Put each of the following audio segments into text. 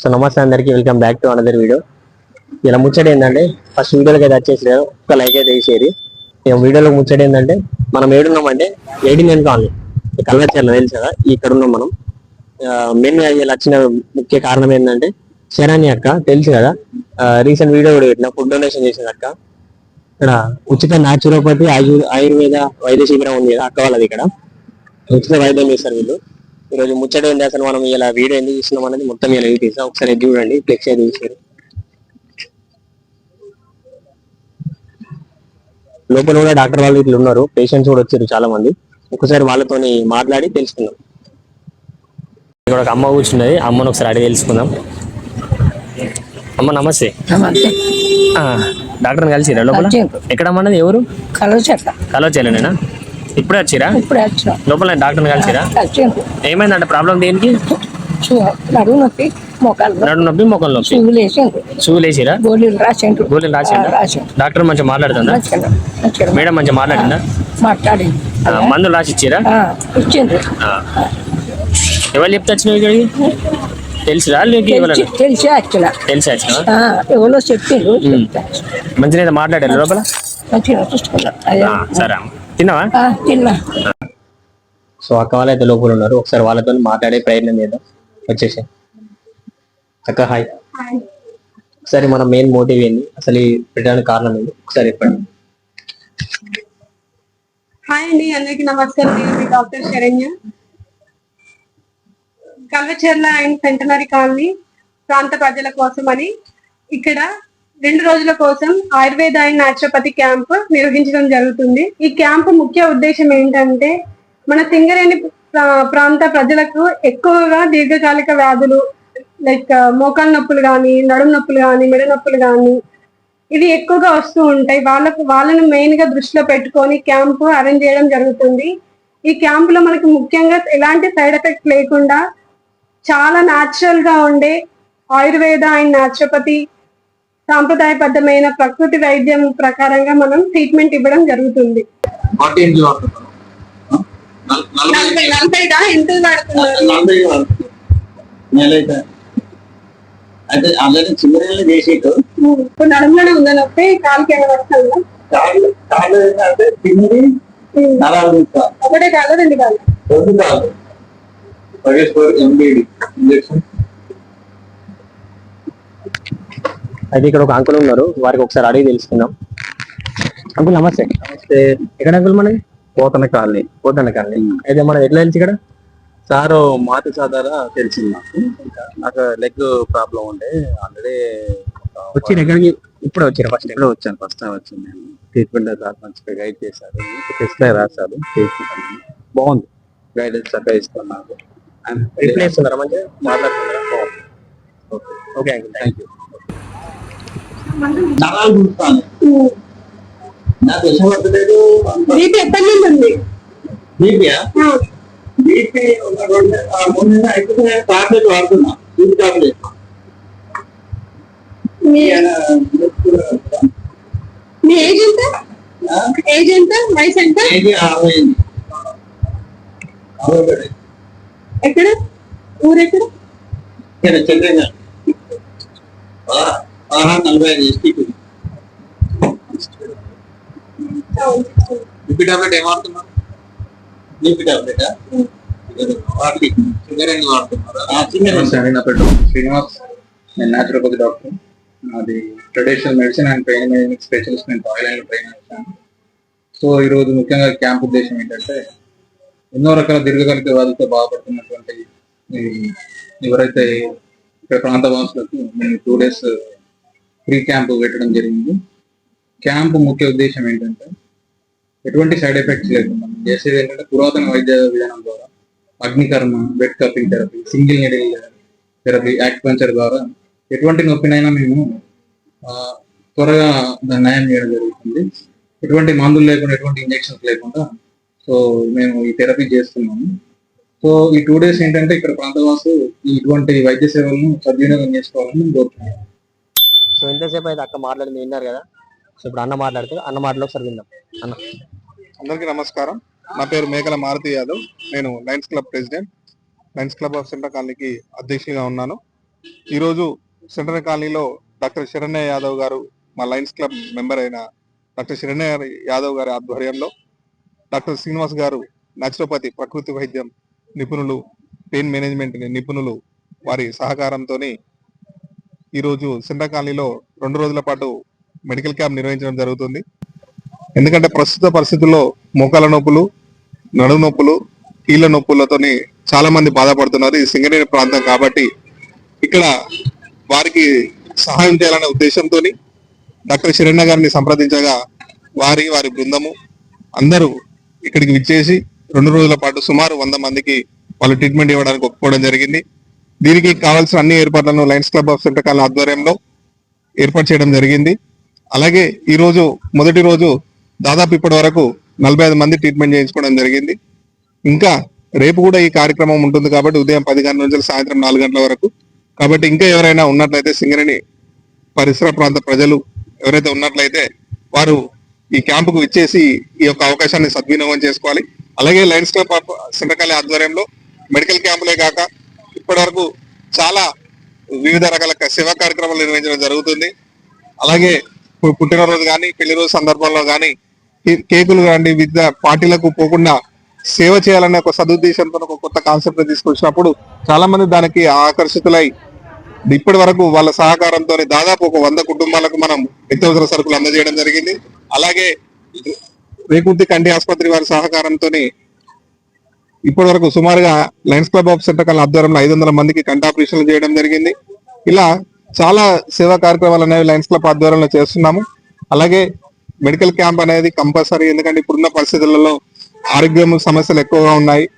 So నమస్తే అందరికీ welcome back to another video ఇలా ముచ్చట ఏంటంటే ఫస్ట్ వీడియోలకి అయితే వచ్చేసి ఒక లైక్ అయితే వేసేది. ఇక వీడియోలో ముచ్చట ఏంటంటే మనం ఏడున్నామంటే ఎయిటీన్ నైన్ కాలనీ. కల్వచర్ల తెలుసు? కదా ఇక్కడ ఉన్నాం మనం. మెయిన్ ఇలా వచ్చిన ముఖ్య కారణం ఏంటంటే శరాని అక్క తెలుసు కదా? రీసెంట్ వీడియో కూడా పెట్టిన ఫుడ్ డొనేషన్ చేసిన అక్క. ఇక్కడ ఉచిత నాచురోపతి ఆయు ఆయుర్వేద వైద్య శిబిరం ఉంది కదా అక్క వాళ్ళది ఇక్కడ. ఉచిత వైద్యం చేస్తారు వీళ్ళు. ఈ రోజు ముచ్చట ఏంటి అసలు మనం ఇలా వీడియో ఎందుకు తీస్తున్నాం అనేది మొత్తం ఇలా తీసాం ఒకసారి చూడండి. ఫ్లెక్స్ అయితే తీసారు లోపల కూడా డాక్టర్ వాళ్ళు ఇట్లా ఉన్నారు. పేషెంట్స్ కూడా వచ్చారు చాలా మంది ఒకసారి వాళ్ళతోని మాట్లాడి తెలుసుకుందాం. ఇక్కడ ఒక అమ్మ కూర్చున్నది. అమ్మను ఒకసారి అడిగి తెలుసుకుందాం. అమ్మ నమస్తే. డాక్టర్ని కలిసిరా లోపల? కలిసిండ్రు. ఎక్కడ అమ్మన్నది ఎవరు? కలవ చెట్ల కలవచ్చేలేనా ఇప్పుడే వచ్చిరా? ఇప్పుడు వచ్చిన లోపల డాక్టర్ని కలిసిరా కలిసిండ్రు ఏమైందంటే ప్రాబ్లం దేనికి? నడుము నొప్పి మోకాలు నొప్పి, మొక్కలు నొప్పి షూలు వేసిరా? గోళీలు గోళీలు రాసిండా రాసిండ్రు డాక్టర్ మంచిగా మాట్లాడుతుందా? మేడం మంచిగా మాట్లాడిందా మాట్లాడి మందులు రాసి ఇచ్చిరా? ఇచ్చిండ్రు. ఎవరు చెప్తే వచ్చినావు ఇక్కడికి? తెలుసురా తెలిసి తెలిసి వచ్చిన తెలిసి వచ్చినా ఆ, ఎవరో చెప్పిండ్రు. మంచిగా మాట్లాడారు లోపల? మంచిగా సరే అమ్మ. తిన్నావా? తిన్నా. సో అక్క వాళ్ళు అయితే లోపల ఉన్నారు. ఒకసారి వాళ్ళతో మాట్లాడే ప్రయత్నం చేద్దాం. వచ్చేసి అక్క హాయ్ ఒకసారి మన మెయిన్ మోటివ్ ఏంది? అసలు పెట్టడానికి కారణం ఏంది? ఒకసారి చెప్పండి. హాయ్ అండి అందరికి నమస్కారం. నేను మీ doctor Saranya. Kalvacharla and centenary colony ప్రాంత ప్రజల కోసం అని ఇక్కడ రెండు రోజుల కోసం ఆయుర్వేద అండ్ నాచురోపతి క్యాంప్ నిర్వహించడం జరుగుతుంది. ఈ క్యాంప్ ముఖ్య ఉద్దేశం ఏంటంటే మన సింగరేణి ప్రా- ప్రాంత ప్రజలకు ఎక్కువగా దీర్ఘకాలిక వ్యాధులు లైక్ మోకాలు నొప్పులు కానీ నడుము నొప్పులు కానీ మెడ నొప్పులు కానీ ఇవి ఎక్కువగా వస్తూ ఉంటాయి. వాళ్ళకు వాళ్ళని మెయిన్గా దృష్టిలో పెట్టుకొని క్యాంపు అరేంజ్ చేయడం జరుగుతుంది. ఈ క్యాంప్లో మనకి ముఖ్యంగా ఎలాంటి సైడ్ ఎఫెక్ట్స్ లేకుండా చాలా న్యాచురల్గా ఉండే ఆయుర్వేద అండ్ న్యాచురోపతి సాంప్రదాయబద్ధమైన ప్రకృతి వైద్యం ప్రకారంగా మనం ట్రీట్మెంట్ ఇవ్వడం జరుగుతుంది. ఆల్రెడీ నడుములోనే ఉందా నొప్పి? కాలుకి కాళ్ళు కాళ్ళు ఏంటంటే నరాలు ఒకటే రెండు రెండు కాళ్ళు పగేశ్వర్ ఎంబీడి. ఇంజక్షన్. అయితే ఇక్కడ ఒక అంకుల్ ఉన్నారు. వారికి ఒకసారి అడిగి తెలుసుకుందాం. అంకుల్ నమస్తే. నమస్తే. ఎక్కడ అంకుల్ మనది? పోతన కాలనీ. పోతాను కానీ అయితే మనం ఎట్లా తెలుసు ఇక్కడ? సార్ మాటి సాధార తెలిసింది నాకు. నాకు లెగ్ ప్రాబ్లం ఉండే. ఆల్రెడీ వచ్చి ఎక్కడికి? ఇప్పుడు వచ్చారు ఫస్ట్ ఇప్పుడే వచ్చాను. ఫస్ట్ టైం వచ్చాను నేను. ట్రీట్మెంట్ సార్ మంచిగా గైడ్ చేశారు. టెస్ట్ రాశారు. బాగుంది. గైడెన్స్ చక్కగా ఇస్తాను నాకు. రిప్లై ఇస్తున్నారా మంచిగా? మాట్లాడుతున్నారా okay okay uncle thank you నరాలు చూస్తాను నాకు ఇష్టపడలేదు బీపీ ఎప్పటి నుండి ఉంది బీపీయా బీపీ ఒక రెండు మూడు నెలలు అయిపోతే టాబ్లెట్ వాడుతున్నా బీపీ టాబ్లెట్. మీ మీ ఏజ్ ఎంత? ఏజ్ ఎంత? వయసు ఎంత. ఎక్కడ? ఊరెక్కడ? చంద్రయ్య పదహారు నలభై ఐదు ఎస్టీ బీపీ టాబ్లెట్ ఏం వాడుతున్నారు బీపీ టాబ్లెట్ వాటి షుగర్ ఎందుకు వాడుతున్నారా? నమస్తే అండి నా పేరు డాక్టర్ శ్రీనివాస్. నేను న్యాచురోపతి డాక్టర్ నాది traditional medicine and training medicine specialist నేను థాయిలాండ్ ట్రైన్ చేశాను సో ఈరోజు ముఖ్యంగా క్యాంప్ ఉద్దేశం ఏంటంటే ఎన్నో రకాల దీర్ఘకాలిక వ్యాధులతో బాధపడుతున్నటువంటి ఈ ఎవరైతే ఇక్కడ ప్రాంత వాసులకు మేము టూ డేస్ ఫ్రీ క్యాంప్ పెట్టడం జరిగింది. క్యాంప్ ముఖ్య ఉద్దేశం ఏంటంటే ఎటువంటి సైడ్ ఎఫెక్ట్స్ లేకుండా మనం చేసేది ఏంటంటే పురాతన వైద్య విధానం ద్వారా అగ్నికర్మ wet cupping therapy single needle therapy acupuncture ద్వారా ఎటువంటి నొప్పినైనా మేము త్వరగా దాన్ని నయం చేయడం జరుగుతుంది. ఎటువంటి మందులు లేకుండా ఎటువంటి ఇంజెక్షన్స్ లేకుండా సో మేము ఈ థెరపీ చేస్తున్నాము. సో ఈ టూ డేస్ ఏంటంటే ఇక్కడ ప్రాంతవాసు ఈ ఇటువంటి వైద్య సేవలను సద్వినియోగం చేసుకోవాలని మేము సో ఇంతసేపు అయితే అక్క మాట్లాడింది విన్నారు కదా. సో ఇప్పుడు అన్న మాట్లాడితే అన్న మాటలో ఒకసారి విందాం. అన్న. అందరికీ నమస్కారం. నా పేరు మేకల మారుతి యాదవ్. నేను Lions club president. Lions club of centre కాలనీకి అధ్యక్షుడిగా ఉన్నాను. ఈరోజు సెంట్రల్ కాలనీలో డాక్టర్ శరణ్య యాదవ్ గారు మా లయన్స్ క్లబ్ మెంబర్ అయిన డాక్టర్ శరణ్య యాదవ్ గారి ఆధ్వర్యంలో డాక్టర్ శ్రీనివాస్ గారు న్యాచురోపతి ప్రకృతి వైద్యం నిపుణులు పెయిన్ మేనేజ్మెంట్ నిపుణులు వారి సహకారంతో ఈరోజు సెంట్రల్ కాలనీలో రెండు రోజుల పాటు మెడికల్ క్యాంప్ నిర్వహించడం జరుగుతుంది. ఎందుకంటే ప్రస్తుత పరిస్థితుల్లో మోకాల నొప్పులు నడుము నొప్పులు కీళ్ళ నొప్పులతోని చాలా మంది బాధపడుతున్నారు. ఇది సింగరేణి ప్రాంతం కాబట్టి ఇక్కడ వారికి సహాయం చేయాలనే ఉద్దేశంతో డాక్టర్ శరణ్య గారిని సంప్రదించగా వారి వారి బృందము అందరూ ఇక్కడికి విచ్చేసి రెండు రోజుల పాటు సుమారు వంద మందికి వాళ్ళు ట్రీట్మెంట్ ఇవ్వడానికి ఒప్పుకోవడం జరిగింది. దీనికి కావాల్సిన అన్ని ఏర్పాట్లను లయన్స్ క్లబ్ ఆఫ్ సెంట్రల్ ఆధ్వర్యంలో ఏర్పాటు చేయడం జరిగింది. అలాగే ఈరోజు మొదటి రోజు దాదాపు ఇప్పటి వరకు నలభై ఐదు మంది ట్రీట్మెంట్ చేయించుకోవడం జరిగింది. ఇంకా రేపు కూడా ఈ కార్యక్రమం ఉంటుంది కాబట్టి ఉదయం పది గంటల నుంచి సాయంత్రం నాలుగు గంటల వరకు. కాబట్టి ఇంకా ఎవరైనా ఉన్నట్లయితే సింగరేణి పరిసర ప్రాంత ప్రజలు ఎవరైతే ఉన్నట్లయితే వారు ఈ క్యాంపుకు ఇచ్చేసి ఈ యొక్క అవకాశాన్ని సద్వినియోగం చేసుకోవాలి. అలాగే లయన్స్ క్లబ్ ఆఫ్ సింగకాలి ఆధ్వర్యంలో మెడికల్ క్యాంపులే కాక ఇప్పటి వరకు చాలా వివిధ రకాల సేవా కార్యక్రమాలు నిర్వహించడం జరుగుతుంది. అలాగే పుట్టినరోజు కానీ పెళ్ళి రోజు సందర్భంలో కానీ కే- కేకులు కానీ వివిధ పార్టీలకు పోకుండా సేవ చేయాలనే ఒక సదుద్దేశంతో ఒక కొత్త కాన్సెప్ట్ తీసుకొచ్చినప్పుడు చాలా మంది దానికి ఆకర్షితులై ఇప్పటి వరకు వాళ్ళ సహకారంతో దాదాపు ఒక వంద కుటుంబాలకు మనం నిత్యావసర సరుకులు అందజేయడం జరిగింది. అలాగే రేకుర్తి కంటి ఆసుపత్రి వారి సహకారంతో ఇప్పటి వరకు సుమారుగా లయన్స్ క్లబ్ ఆఫ్ సెంట్రల్ ఆధ్వర్యంలో ఐదు వందల మందికి కంటి ఆపరేషన్లు చేయడం జరిగింది. ఇలా చాలా సేవా కార్యక్రమాలు అనేవి లయన్స్ క్లబ్ ఆధ్వర్యంలో చేస్తున్నాము. అలాగే మెడికల్ క్యాంప్ అనేది కంపల్సరీ ఎందుకంటే ఇప్పుడున్న పరిస్థితులలో ఆరోగ్యం సమస్యలు ఎక్కువగా ఉన్నాయి.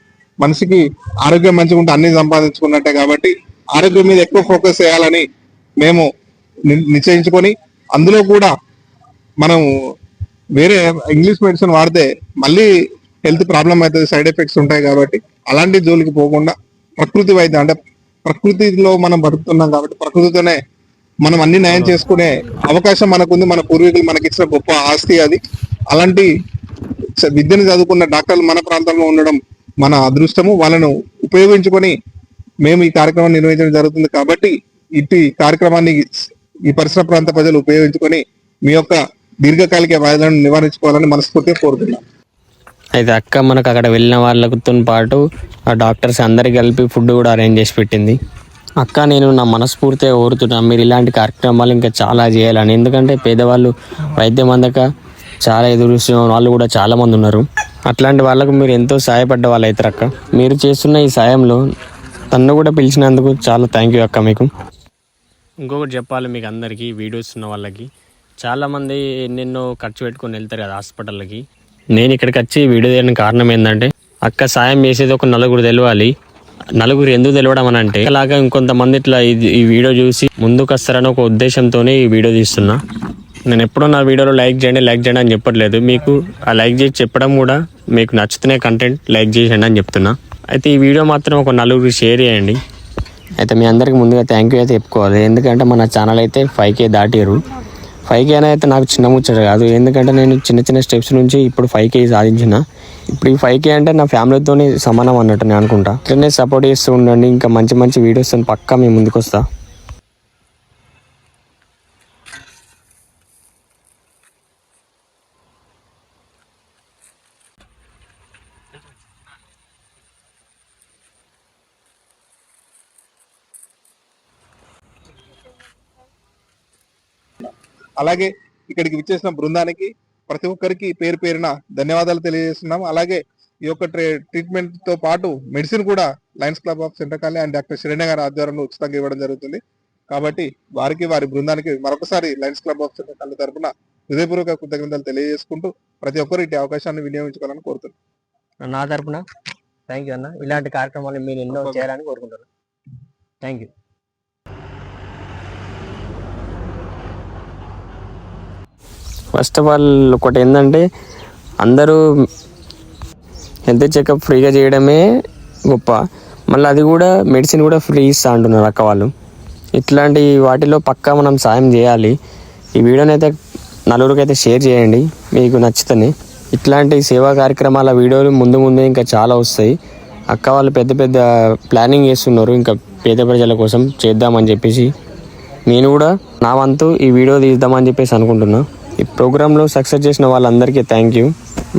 మనిషికి ఆరోగ్యం మంచిగా ఉంటే అన్ని సంపాదించుకున్నట్టే కాబట్టి ఆరోగ్యం మీద ఎక్కువ ఫోకస్ చేయాలని మేము ని- నిశ్చయించుకొని అందులో కూడా మనం వేరే ఇంగ్లీష్ మెడిసిన్ వాడితే మళ్ళీ హెల్త్ ప్రాబ్లం అవుతుంది సైడ్ ఎఫెక్ట్స్ ఉంటాయి కాబట్టి అలాంటి జోలికి పోకుండా ప్రకృతి వైద్యం అంటే ప్రకృతిలో మనం బతుకుతున్నాం కాబట్టి ప్రకృతితోనే మనం అన్ని నయం చేసుకునే అవకాశం మనకుంది మన పూర్వీకులు మనకి ఇచ్చిన గొప్ప ఆస్తి అది. అలాంటి విద్యను చదువుకున్న డాక్టర్లు మన ప్రాంతంలో ఉండడం మన అదృష్టము. వాళ్ళను ఉపయోగించుకొని మేము ఈ కార్యక్రమాన్ని నిర్వహించడం జరుగుతుంది కాబట్టి ఇటు కార్యక్రమాన్ని ఈ పరిసర ప్రాంత ప్రజలు ఉపయోగించుకొని మీ యొక్క దీర్ఘకాలిక వ్యాధులను నివారించుకోవాలని మనస్ఫూర్తిగా కోరుతున్నాం అయితే అక్క మనకు అక్కడ వెళ్ళిన వాళ్ళతో పాటు ఆ డాక్టర్స్ అందరికి కలిపి ఫుడ్ కూడా అరేంజ్ చేసి పెట్టింది. అక్క నేను నా మనస్ఫూర్తిగా కోరుతున్నా మీరు ఇలాంటి కార్యక్రమాలు ఇంకా చాలా చేయాలని. ఎందుకంటే పేదవాళ్ళు వైద్యం అందక చాలా ఎదురుస్తున్న వాళ్ళు కూడా చాలామంది ఉన్నారు. అట్లాంటి వాళ్ళకు మీరు ఎంతో సహాయపడ్డ వాళ్ళు అవుతారు అక్క. మీరు చేస్తున్న ఈ సాయంలో తన్ను కూడా పిలిచినందుకు చాలా థ్యాంక్ యూ అక్క మీకు. ఇంకొకటి చెప్పాలి మీకు అందరికీ వీడియోస్ ఉన్న వాళ్ళకి. చాలామంది ఎన్నెన్నో ఖర్చు పెట్టుకొని వెళ్తారు కదా హాస్పిటల్కి. నేను ఇక్కడికి వచ్చి వీడియో తీయడానికి కారణం ఏంటంటే అక్క సాయం చేసేది ఒక నలుగురు తెలవాలి. నలుగురు ఎందుకు తెలవడం అని అంటే అలాగా ఇంకొంతమంది ఇట్లా ఈ వీడియో చూసి ముందుకు వస్తారని ఒక ఉద్దేశంతోనే ఈ వీడియో తీస్తున్నా. నేను ఎప్పుడో నా వీడియోలో లైక్ చేయండి లైక్ చేయండి అని చెప్పట్లేదు. మీకు ఆ లైక్ చేసి చెప్పడం కూడా మీకు నచ్చుతున్న కంటెంట్ లైక్ చేయండి అని చెప్తున్నా. అయితే ఈ వీడియో మాత్రం ఒక నలుగురికి షేర్ చేయండి. అయితే మీ అందరికి ముందుగా థ్యాంక్ యూ అయితే చెప్పుకోవాలి. ఎందుకంటే మన ఛానల్ అయితే ఫైవ్ కే దాటారు ఫైవ్ కే అయితే నాకు చిన్న ముచ్చట కాదు. ఎందుకంటే నేను చిన్న చిన్న స్టెప్స్ నుంచి ఇప్పుడు ఫైవ్ కే సాధించిన. ఇప్పుడు ఈ ఫైవ్ కే అంటే నా ఫ్యామిలీతోనే సమానం అన్నట్టు నేను అనుకుంటా. ఇట్లనే సపోర్ట్ చేస్తూ ఉండండి. ఇంకా మంచి మంచి వీడియోస్ పక్కా మేము ముందుకు అలాగే ఇక్కడికి విచ్చేసిన బృందానికి ప్రతి ఒక్కరికి పేరు పేరున ధన్యవాదాలు తెలియజేస్తున్నాం అలాగే ఈ యొక్క ట్రీట్మెంట్తో పాటు మెడిసిన్ కూడా lions club of centre colony and doctor Saranya గారి ఆధ్వర్యంలో ఉచితంగా ఇవ్వడం జరుగుతుంది. కాబట్టి వారికి వారి బృందానికి మరొకసారి lions club of centre colony తరపున హృదయపూర్వక కృతజ్ఞతలు తెలియజేసుకుంటూ ప్రతి ఒక్కరు ఇటు అవకాశాన్ని వినియోగించుకోవాలని కోరుతున్నాను. నా తరపున. థ్యాంక్ యూ అన్న. ఇలాంటి కార్యక్రమాలు మీరు ఎన్నో చేయాలని కోరుకుంటున్నాను. Thank you first of all ఒకటి ఏంటంటే అందరూ హెల్త్ చెకప్ ఫ్రీగా చేయడమే గొప్ప. మళ్ళీ అది కూడా మెడిసిన్ కూడా ఫ్రీ ఇస్తా అంటున్నారు అక్క వాళ్ళు. ఇట్లాంటి వాటిలో పక్కా మనం సాయం చేయాలి. ఈ వీడియోని అయితే నలుగురికి అయితే షేర్ చేయండి. మీకు నచ్చుతుంది. ఇట్లాంటి సేవా కార్యక్రమాల వీడియోలు ముందు ముందు ఇంకా చాలా వస్తాయి. అక్క వాళ్ళు పెద్ద పెద్ద ప్లానింగ్ చేస్తున్నారు. ఇంకా పేద ప్రజల కోసం చేద్దామని చెప్పేసి. నేను కూడా నా వంతు ఈ వీడియో తీద్దామని చెప్పేసి అనుకుంటున్నాను ఈ ప్రోగ్రాంలో సక్సెస్ చేసిన వాళ్ళందరికీ థ్యాంక్ యూ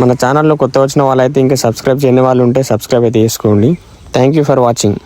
మన ఛానల్లో కొత్త వచ్చిన వాళ్ళైతే ఇంకా సబ్స్క్రైబ్ చేయని వాళ్ళు ఉంటే సబ్స్క్రైబ్ అయితే చేసుకోండి. Thank you for watching